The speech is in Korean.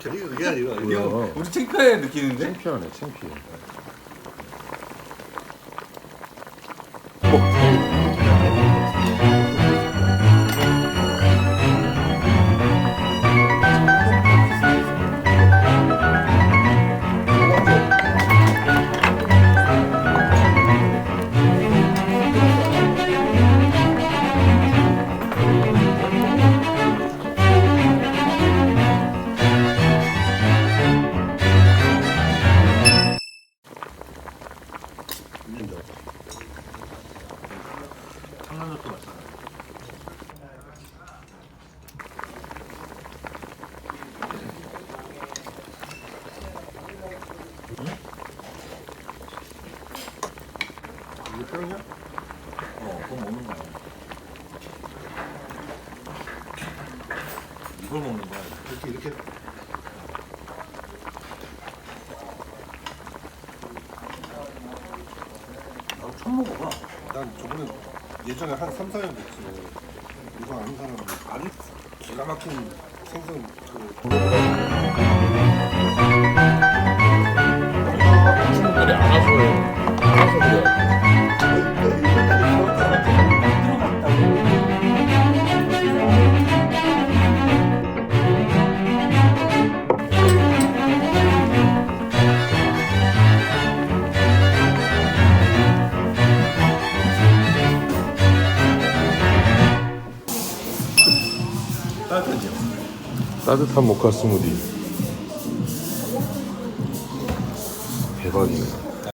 이거 그게 아니라 우리 창피해 느끼는데? 창피하네, 창피해. 청란젓도 맛있어. 이게 뼈냐? 어, 먹는 거야. 이걸 먹는 거야. 이렇게 이렇게 나도 처음 먹어봐. 난 저번에 예전에 한 3, 4년 됐지. 이거 아는 사람은 아주 기가 막힌 생선 그 따뜻하죠? 따뜻한 모카 스무디. 대박이네.